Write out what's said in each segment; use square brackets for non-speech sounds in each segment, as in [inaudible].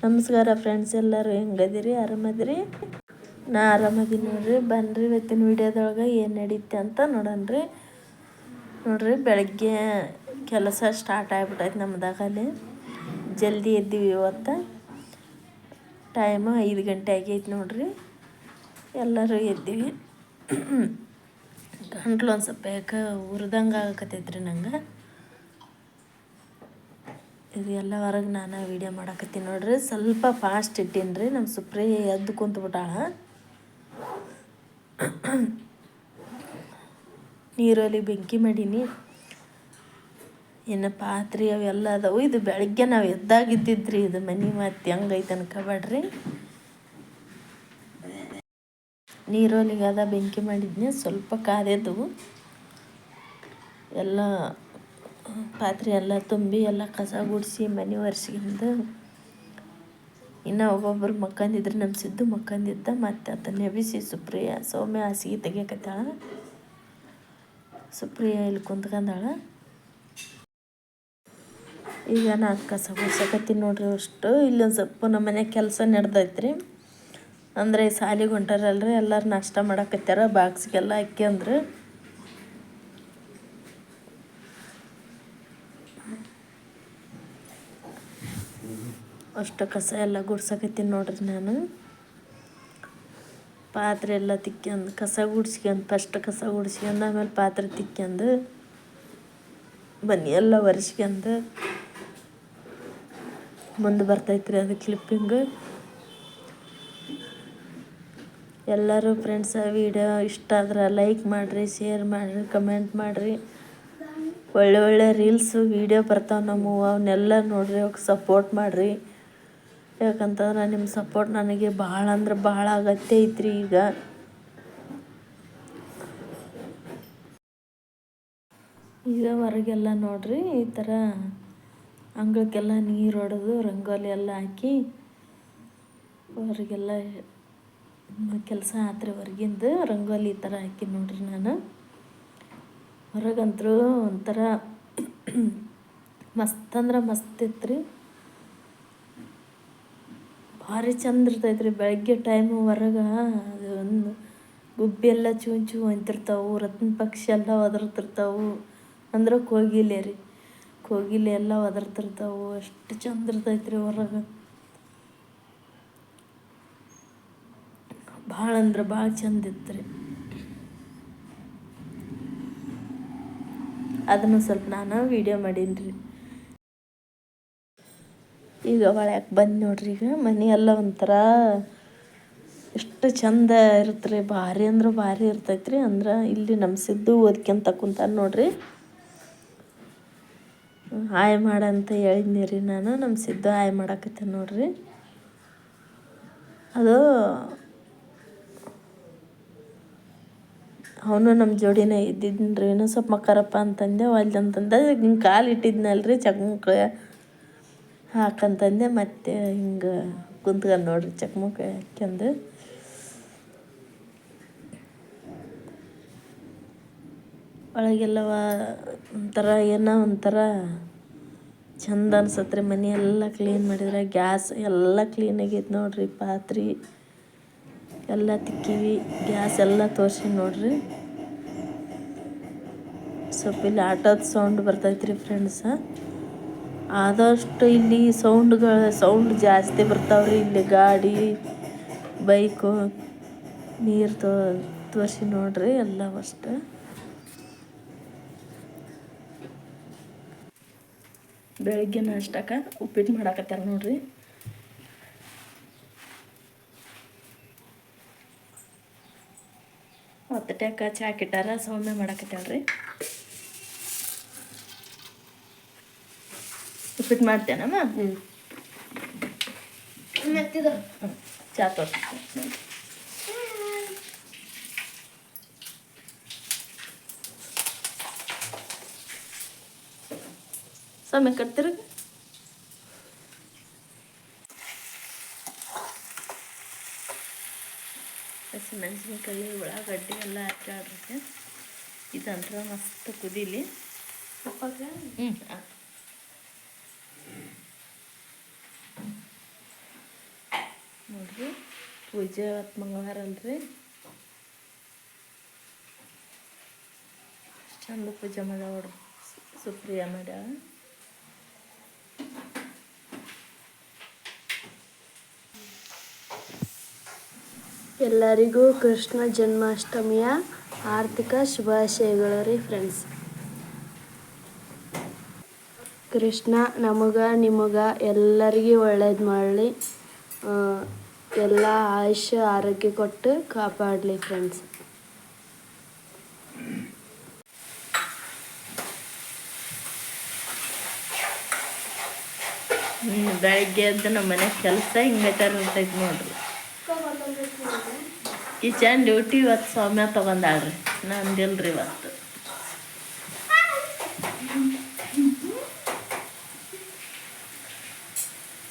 ನಮಸ್ಕಾರ ಫ್ರೆಂಡ್ಸ್ ಎಲ್ಲರೂ, ಹೆಂಗದಿರಿ? ಆರಾಮದಿರಿ? ನಾ ಆರಾಮದೀನಿ ನೋಡ್ರಿ. ಬನ್ರಿ ಇವತ್ತಿನ ವಿಡಿಯೋದೊಳಗೆ ಏನು ನಡೀತೆ ಅಂತ ನೋಡೋಣ್ರಿ ನೋಡ್ರಿ, ಬೆಳಗ್ಗೆ ಕೆಲಸ ಸ್ಟಾರ್ಟ್ ಆಗಿಬಿಟ್ಟೈತೆ ನಮ್ಮದಾಗಲ್ಲಿ ಜಲ್ದಿ ಎದ್ದೀವಿ ಇವತ್ತು. ಟೈಮು ಐದು ಗಂಟೆ ಆಗೈತೆ ನೋಡ್ರಿ. ಎಲ್ಲರೂ ಎದ್ದೀವಿ. [coughs] ಗಂಟ್ಲು ಒಂದು ಸ್ವಲ್ಪ ಯಾಕೆ ಉರಿದಂಗೆ ಆಗಕತ್ತೈತ್ರಿ ನಂಗೆ. ಇದು ಎಲ್ಲ ಹೊರಗೆ ನಾನು ವೀಡಿಯೋ ಮಾಡಕತ್ತೀನಿ ನೋಡ್ರಿ. ಸ್ವಲ್ಪ ಫಾಸ್ಟ್ ಇಟ್ಟೀನಿ ರೀ. ನಮ್ಮ ಸುಪ್ರಿ ಎದ್ದು ಕುಂತ್ಬಿಟ್ಟಾಳ ನೀರಲ್ಲಿ ಬೆಂಕಿ ಮಾಡೀನಿ. ಇನ್ನು ಪಾತ್ರೆ ಅವೆಲ್ಲ ಅದಾವು. ಇದು ಬೆಳಗ್ಗೆ ನಾವು ಎದ್ದಾಗಿದ್ದಿದ್ರಿ. ಇದು ಮನೆ ಮತ್ತೆ ಹೆಂಗೈತೆ ಅನ್ಕೋಬೇಡ್ರಿ. ನೀರೋಲಿಗೆ ಅದ, ಬೆಂಕಿ ಮಾಡಿದ್ನಿ. ಸ್ವಲ್ಪ ಕಾದೆದ್ದು ಎಲ್ಲ ಪಾತ್ರೆ ಎಲ್ಲ ತುಂಬಿ ಎಲ್ಲ ಕಸ ಗುಡಿಸಿ ಮನೆ ಒರೆಸ್ಕೊಂಡು ಇನ್ನು ಒಬ್ಬೊಬ್ರು ಮಕ್ಕಂದಿದ್ರೆ ನಮ್ಮ ಸಿದ್ದು ಮಕ್ಕಂದಿದ್ದ ಮತ್ತು ಅದನ್ನು ನೆಬಿಸಿ ಸುಪ್ರಿಯ ಸೌಮ್ಯ ಹಾಸಿಗೆ ತೆಗಿಯಕತ್ತಾಳ. ಸುಪ್ರಿಯ ಇಲ್ಲಿ ಕುಂತ್ಕೊಂಡಾಳ ಈಗ ನಾನು ಕಸ ಗುಡ್ಸಕತ್ತೀನಿ ನೋಡ್ರಿ ಅಷ್ಟು. ಇಲ್ಲೊಂದು ಸ್ವಲ್ಪ ನಮ್ಮ ಮನೆ ಕೆಲಸ ನಡೆದೈತ್ರಿ. ಅಂದರೆ ಸಾಲಿಗೆ ಹೊಂಟಾರಲ್ರಿ ಎಲ್ಲರೂ ನಾಷ್ಟ ಮಾಡಕತ್ತಾರ ಬಾಕ್ಸ್ಗೆಲ್ಲ ಹಾಕ್ಯಂದ್ರೆ ಅಷ್ಟು ಕಸ ಎಲ್ಲ ಗುಡ್ಸಕತ್ತೀನಿ ನೋಡ್ರಿ ನಾನು. ಪಾತ್ರೆ ಎಲ್ಲ ತಿಕ್ಕಂದು ಕಸ ಗುಡ್ಸ್ಕೊಂಡು ಫಸ್ಟ್ ಕಸ ಗುಡ್ಸ್ಕೊಂಡು ಆಮೇಲೆ ಪಾತ್ರೆ ತಿಕ್ಕಂದು ಬನ್ನಿ ಎಲ್ಲ ಒರೆಸ್ಕೊಂಡು ಮುಂದೆ ಬರ್ತೈತ್ರಿ ಅದು ಕ್ಲಿಪ್ಪಿಂಗ್ ಎಲ್ಲರೂ ಫ್ರೆಂಡ್ಸ್ ವಿಡಿಯೋ ಇಷ್ಟ ಆದ್ರೆ ಲೈಕ್ ಮಾಡಿರಿ ಶೇರ್ ಮಾಡಿರಿ ಕಮೆಂಟ್ ಮಾಡಿರಿ. ಒಳ್ಳೆ ಒಳ್ಳೆ ರೀಲ್ಸು ವೀಡಿಯೋ ಬರ್ತಾವೆ ನಮ್ಮವು ಅವನ್ನೆಲ್ಲ ನೋಡಿರಿ, ಅವ್ಕೆ ಸಪೋರ್ಟ್ ಮಾಡಿರಿ. ಯಾಕಂತಂದ್ರೆ ನಿಮ್ಮ ಸಪೋರ್ಟ್ ನನಗೆ ಭಾಳ ಅಂದ್ರೆ ಭಾಳ ಅಗತ್ಯ ಐತ್ರಿ ಈಗ. ಈಗ ಹೊರಗೆಲ್ಲ ನೋಡ್ರಿ, ಈ ಥರ ಅಂಗಳಕ್ಕೆಲ್ಲ ನೀರು ಹೊಡೆದು ರಂಗೋಲಿ ಎಲ್ಲ ಹಾಕಿ ಹೊರಗೆಲ್ಲ ಕೆಲಸ ಆತ್ರಿ ಹೊರಗಿಂದ, ರಂಗೋಲಿ ಈ ಥರ ಹಾಕಿ ನೋಡ್ರಿ ನಾನು. ಹೊರಗಂತರೂ ಒಂಥರ ಮಸ್ತ್ ಅಂದ್ರೆ ಮಸ್ತ್ ಇತ್ತು ಭಾರಿ ಚಂದ ಇರ್ತೈತೆ ರೀ ಬೆಳಗ್ಗೆ ಟೈಮು ಹೊರಗೆ ಅದು ಗುಬ್ಬಿ ಎಲ್ಲ ಚೂ ಚೂ ಅಂತಿರ್ತಾವೆ ರತ್ನ ಪಕ್ಷಿ ಎಲ್ಲ ಒದರ್ತಿರ್ತಾವೆ. ಅಂದ್ರೆ ಕೋಗಿಲೆ ರೀ. ಕೋಗಿಲೆ ಎಲ್ಲ ಒದರ್ತಿರ್ತಾವೆ. ಅಷ್ಟು ಚಂದ ಇರ್ತೈತೆ ರೀ ಹೊರಗೆ. ಭಾಳ ಅಂದ್ರೆ ಭಾಳ ಚಂದ ಇತ್ತು ಅದನ್ನು ಸ್ವಲ್ಪ ನಾನು ವೀಡಿಯೋ ಮಾಡೀನಿ ರೀ ಈಗ ಒಳಗೆ ಬಂದು ನೋಡ್ರಿ ಈಗ? ಮನೆ ಎಲ್ಲ ಒಂಥರ ಎಷ್ಟು ಚಂದ ಇರುತ್ತೆ ರೀ ಭಾರಿ ಅಂದ್ರೆ ಭಾರಿ ಇರ್ತೈತೆ ರೀ ಅಂದ್ರೆ ಇಲ್ಲಿ ನಮ್ಮ ಸಿದ್ದು ಓದ್ಕೊಂತ ಕುಂತಾನೆ ನೋಡ್ರಿ. ಹಾಯ್ ಮಾಡಂತ ಹೇಳಿದ್ನಿ ರೀ ನಾನು. ನಮ್ಮ ಸಿದ್ದು ಹಾಯ್ ಮಾಡಕತ್ತೆ ನೋಡ್ರಿ. ಅದು ಅವನು ನಮ್ಮ ಜೋಡಿನೇ ಇದ್ದಿದ್ನ್ರಿ. ಇನ್ನೂ ಸ್ವಲ್ಪ ಮಕ್ಕರಪ್ಪ ಅಂತಂದೆ ಅಂತಂದೆ ಹಿಂಗೆ ಕಾಲು ಇಟ್ಟಿದ್ನಲ್ರಿ. ಚಕ್ಮುಕ್ ಹಾಕಂತಂದೆ ಮತ್ತೆ ಹಿಂಗೆ ಕುಂತ್ಕೊಂಡು ನೋಡ್ರಿ ಚಕ್ಮಕ್ ಹಾಕ್ಯಂದು. ಒಳಗೆಲ್ಲವ ಒಂಥರ ಏನೋ ಒಂಥರ ಚಂದ ಅನ್ಸತ್ರಿ. ಮನೆ ಎಲ್ಲ ಕ್ಲೀನ್ ಮಾಡಿದ್ರೆ, ಗ್ಯಾಸ್ ಎಲ್ಲ ಕ್ಲೀನ್ ಆಗೈತೆ ನೋಡ್ರಿ. ಪಾತ್ರೆ ಎಲ್ಲ ತಿಕ್ಕಿವಿ, ಗ್ಯಾಸ್ ಎಲ್ಲ ತೋರಿಸಿ ನೋಡ್ರಿ. ಸ್ವಲ್ಪ ಇಲ್ಲಿ ಆಟೋದ ಸೌಂಡ್ ಬರ್ತೈತ್ರಿ ಫ್ರೆಂಡ್ಸ ಆದಷ್ಟು ಇಲ್ಲಿ ಸೌಂಡ್ಗಳು ಸೌಂಡ್ ಜಾಸ್ತಿ ಬರ್ತಾವ್ರಿ. ಇಲ್ಲಿ ಗಾಡಿ ಬೈಕು ನೀರು ತೋ, ತೋರಿಸಿ ನೋಡ್ರಿ ಎಲ್ಲ ಅಷ್ಟು. ಬೆಳಿಗ್ಗೆ ನಾಷ್ಟಕ್ಕೆ ಉಪ್ಪಿಟ್ಟು ಮಾಡಾಕತ್ತಾರ ನೋಡ್ರಿ. ಮತ್ತೆ ಟ್ಯಾಕ ಚಾಕಿಟ್ಟಾರ ಸೌಮ್ಯ ಮಾಡಾಕತ್ತಾಳ್ರಿ. ಉಪ್ಪಿಟ್ಟು ಮಾಡ್ತೇನಮ್ಮ ಚಾ ತೋರಿಸ್ತೀನಿ ಸಮಯ ಕಟ್ತಿರ? ಹಸಿಮೆಣಸಿನ್ಕಾಯಿ ಉಳ್ಳಾಗಡ್ಡಿ ಎಲ್ಲ ಹಾಕಿ ಆಡ್ರಿ ಇದಂತ್ರ ಮಸ್ತ್ ಕುದೀಲಿ. ಹ್ಞೂ ಪೂಜೆ ಇವತ್ತು ಮಂಗಳವಾರ ಅಲ್ರಿ? ಚಂದ ಪೂಜೆ ಮಾಡ್ಯಾವ ಸುಪ್ರಿಯ ಮಾಡ್ಯಾಳ. ಎಲ್ಲರಿಗೂ ಕೃಷ್ಣ ಜನ್ಮಾಷ್ಟಮಿಯ ಆರ್ಥಿಕ ಶುಭಾಶಯಗಳು ರೀ ಫ್ರೆಂಡ್ಸ್ ಕೃಷ್ಣ, ನಮಗ, ನಿಮಗ ಎಲ್ಲರಿಗೂ ಒಳ್ಳೇದು ಮಾಡಲಿ. ಎಲ್ಲ ಆಯುಷ್ಯ ಆರೋಗ್ಯ ಕೊಟ್ಟು ಕಾಪಾಡಲಿ ಫ್ರೆಂಡ್ಸ್ ಬೆಳಗ್ಗೆ ಎದ್ದು ನಮ್ಮ ಮನೆ ಕೆಲಸ ಹಿಂಗೈತಾರ ಇರ್ತೈತಿ ನೋಡ್ರಿ. ಕಿಚನ್ ಡ್ಯೂಟಿ ಇವತ್ತು ಸೌಮ್ಯ ತಗೊಂಡಾಳ್ರಿ. ನಂದಿಲ್ರಿ ಇವತ್ತು.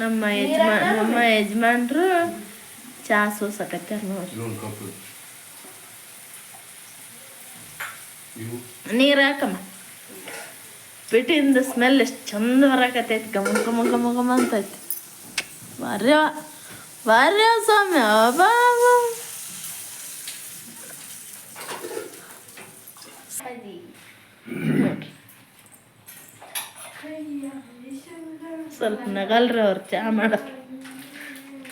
ನಮ್ಮ ಯಜಮಾ ನಮ್ಮ ಯಜಮಾನ್ರು ಚಾ ಸೋಸಕತ್ತಾರ ಇವು. ನೀರು ಹಾಕಮ್ಮ. ಬಿಟ್ಟಿಂದ ಸ್ಮೆಲ್ ಎಷ್ಟು ಚಂದ ಬರಕತ್ತೈತಿ. ಗಮ ಗಮ ಗಮ ಗಮ ಅಂತೈತಿ. ಬರ್ಯ ಬರ್ಯ ಸ್ವಾಮಿ. ಬಾ ಬಾ. ನೋಡ್ರಿ. ಸ್ವಲ್ಪ ನಗಲ್ರಿ ಅವ್ರು ಚಹಾ ಮಾಡೋ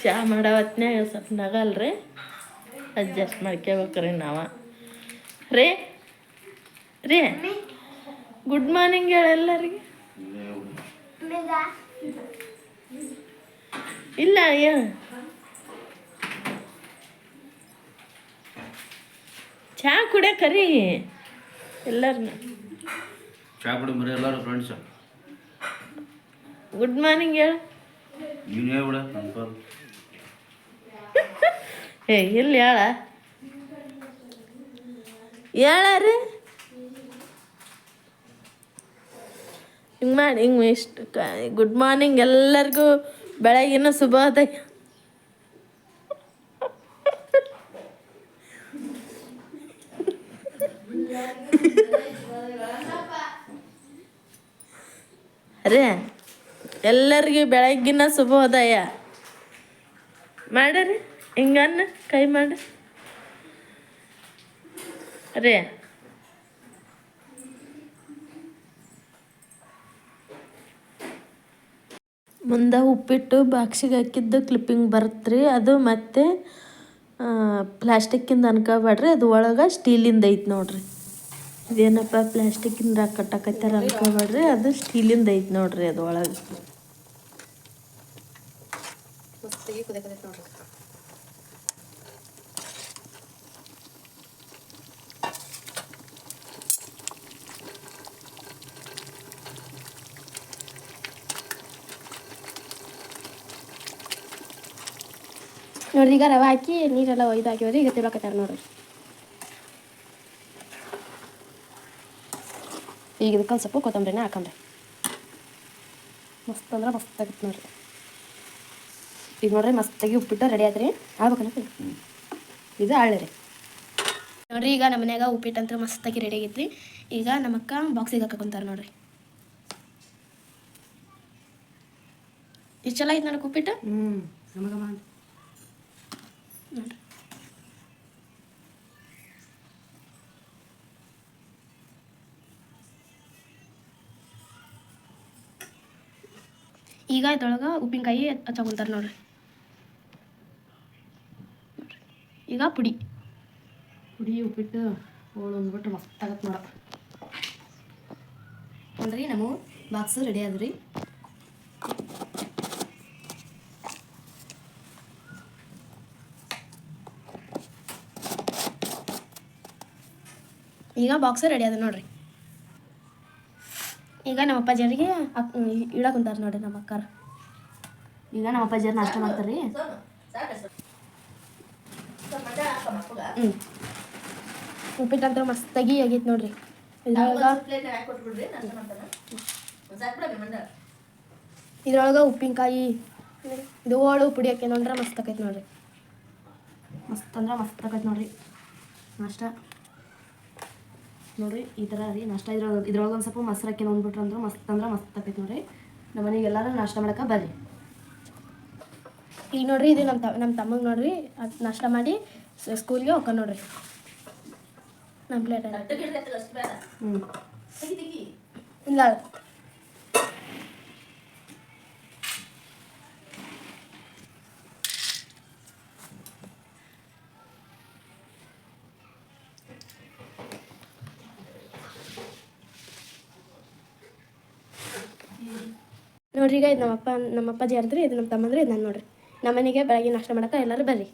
ಚಹಾ ಮಾಡೋ ಹೊತ್ನ್ಯಾಗ ಸ್ವಲ್ಪ ನಗಲ್ರಿ ಅಡ್ಜಸ್ಟ್ ಮಾಡ್ಕೋಬೇಕ್ರಿ ನಾವು. ರೀ ರೀ ಗುಡ್ ಮಾರ್ನಿಂಗ್ ಹೇಳೆಲ್ಲರಿಗೆ ಇಲ್ಲ, ಹೇಳ. ಚಹಾ ಕುಡಿಯ ಕರಿ ಎಲ್ಲರನ್ನ ಚಹಾ ಕುಡಿ ಮರಿ ಎಲ್ಲರೂ ಫ್ರೆಂಡ್ಸ್ ಗುಡ್ ಮಾರ್ನಿಂಗ್ ಹೇಳ ನೀನು ಹೇಳ್ಬಿಡ ಕನ್ಫರ್ಮ್ ಏ ಇಲ್ಲಿ ಹೇಳ ಹೇಳ ರೀ ಹಿಂಗೆ ಮಾಡಿ ಹಿಂಗೆ ಇಷ್ಟು ಗುಡ್ ಮಾರ್ನಿಂಗ್ ಎಲ್ಲರಿಗೂ ಬೆಳಗಿನ ಶುಭೋದಯ ಅರೇ ಎಲ್ಲರಿಗೂ ಬೆಳಗ್ಗಿನ ಶುಭೋದಯ. ಮಾಡ್ರಿ, ಹಿಂಗನ್ನ ಕೈ ಮಾಡಿ. ರೀ ಮುಂದೆ ಉಪ್ಪಿಟ್ಟು ಬಾಕ್ಸಿಗೆ ಹಾಕಿದ್ದು ಕ್ಲಿಪ್ಪಿಂಗ್ ಬರುತ್ತೆ ಅದು ಮತ್ತೆ ಪ್ಲಾಸ್ಟಿಕ್ಕಿಂದ ಅನ್ಕೋಬೇಡ್ರಿ. ಅದು ಒಳಗೆ ಸ್ಟೀಲಿಂದ ಐತೆ ನೋಡ್ರಿ. ಇದೇನಪ್ಪ, ಪ್ಲಾಸ್ಟಿಕ್ಕಿಂದ ಕಟ್ಟಕತ್ತಾರ ಅನ್ಕೋಬೇಡ್ರಿ. ಅದು ಸ್ಟೀಲಿಂದ ಐತೆ ನೋಡ್ರಿ ಅದು ಒಳಗೆ ನೋಡ್ರಿ, ಈಗ ರವೆ ಹಾಕಿ ನೀರೆಲ್ಲ ಒಯ್ದು ಹಾಕಿವ್ರಿ ಈಗ ತಿಳಕತ್ತಾರ ನೋಡ್ರಿ. ಈಗ ಇದಕ್ಕೆ ಒಂದು ಸ್ವಲ್ಪ ಕೊತ್ತಂಬರಿನ ಹಾಕಂಬ್ರಿ ಮಸ್ತ್ ಅಂದ್ರೆ ಮಸ್ತ್ ಆಗತ್ತೆ ನೋಡ್ರಿ. ಈಗ ನೋಡ್ರಿ ಮಸ್ತಾಗಿ ಉಪ್ಪಿಟ್ಟು ರೆಡಿ ಆಯ್ತು ರೀ ಆಗ್ಬೇಕನಪ್ಪ ಇದು ಹಳ್ಳಿ ರೀ. ನೋಡ್ರಿ ಈಗ ನಮ್ಮ ಮನ್ಯಾಗ ಉಪ್ಪಿಟ್ಟು ಅಂತ ಮಸ್ತಾಗಿ ರೆಡಿ ಆಗೈತ್ರಿ. ಈಗ ನಮ್ಮ ಅಕ್ಕ ಬಾಕ್ಸಿಗೆ ಹಾಕೊಂತಾರೆ ನೋಡ್ರಿ. ಇಷ್ಟು ಚಲೋ ಐತೆ ನೋಡಕ್ಕೆ ಉಪ್ಪಿಟ್ಟು? ಹ್ಞೂ ನೋಡ್ರಿ. ಈಗ ಇದೊಳಗೆ ಉಪ್ಪಿನಕಾಯಿ ಹಚ್ಕೊಂತಾರೆ ನೋಡ್ರಿ. ನೋಡ್ರಿ. ಈಗ ಪುಡಿ. ಪುಡಿ ಉಪ್ಪಿಟ್ಟು ಹೋಳು ಅಂದ್ಬಿಟ್ಟು ಮಸ್ತ್ ಆಗತ್ತೆ ನೋಡ. ನೋಡ್ರಿ ನಮ್ಮ ಬಾಕ್ಸ್ ರೆಡಿ ಆದ್ರಿ. ಈಗ ಬಾಕ್ಸ್ ರೆಡಿ ಅದ ನೋಡ್ರಿ. ಈಗ ನಮ್ಮ ಅಪ್ಪಾಜಿಯರಿಗೆ ಇಡಕ್ಕೆ ಕುಂತಾರ ನೋಡ್ರಿ ನಮ್ಮ ಅಕ್ಕಾರ. ಈಗ ನಮ್ಮ ಅಪ್ಪಾಜಿಯರು ನಾಷ್ಟ ಮಾಡ್ತಾರ್ರಿ. ಹ್ಞೂ ಮಸ್ತ್ ಮಸ್ತಾಗಿ ಆಗೈತೆ ನೋಡ್ರಿ. ಇದ್ರೊಳಗೆ ಇದ್ರೊಳಗೆ ಉಪ್ಪಿನಕಾಯಿ ಇದು ಹೋಳು ಪುಡಿ ಹಾಕಿ ನೋಡ್ರೆ ಮಸ್ತ್ ಆಕೈತೆ ನೋಡ್ರಿ. ಮಸ್ತ್ ಅಂದ್ರೆ ಮಸ್ತ್ ಆಕೈತೆ ನೋಡ್ರಿ. ನಾಷ್ಟ. ನೋಡ್ರಿ ಈ ಥರ ರೀ ನಾಷ್ಟ ಇದ್ರೊಳಗೆ ಇದ್ರೊಳಗೆ ಒಂದು ಸ್ವಲ್ಪ ಮೊಸರಕ್ಕೆ ನೋಡ್ಬಿಟ್ರು ಅಂದ್ರೆ ಮಸ್ತ್ ಅಂದ್ರೆ ಮಸ್ತ್ ಆಕೈತೆ ನೋಡ್ರಿ. ನಮ್ಮ ಮನೆಗೆ ಎಲ್ಲರೂ ನಾಷ್ಟ ಮಾಡಕ್ಕೆ ಬರ್ರಿ. ಈಗ ನೋಡ್ರಿ ಇದು ನಮ್ಮ ತ ನಮ್ಮ ತಮ್ಮಗೆ ನೋಡ್ರಿ ಅದು ನಾಷ್ಟ ಮಾಡಿ ಸ್ಕೂಲ್ಗೆ ಹೋಗ ನೋಡ್ರಿ. ನಮ್ಮ ಪ್ಲೇಟ್ ಹ್ಞೂ ಇಲ್ಲ ನೋಡ್ರಿ ಈಗ ಇದು ನಮ್ಮಪ್ಪ, ನಮ್ಮಪ್ಪಾಜಿ ಅಂದ್ರಿ ಇದು ನಮ್ಮ ತಮ್ಮಂದ್ರೆ ಇದು ನಾನು ನೋಡ್ರಿ. ನಮ್ಮ ಮನೆಗೆ ಬೆಳಗ್ಗೆ ನಾಷ್ಟ ಮಾಡಕ್ಕೆ ಎಲ್ಲರೂ ಬರ್ರಿ.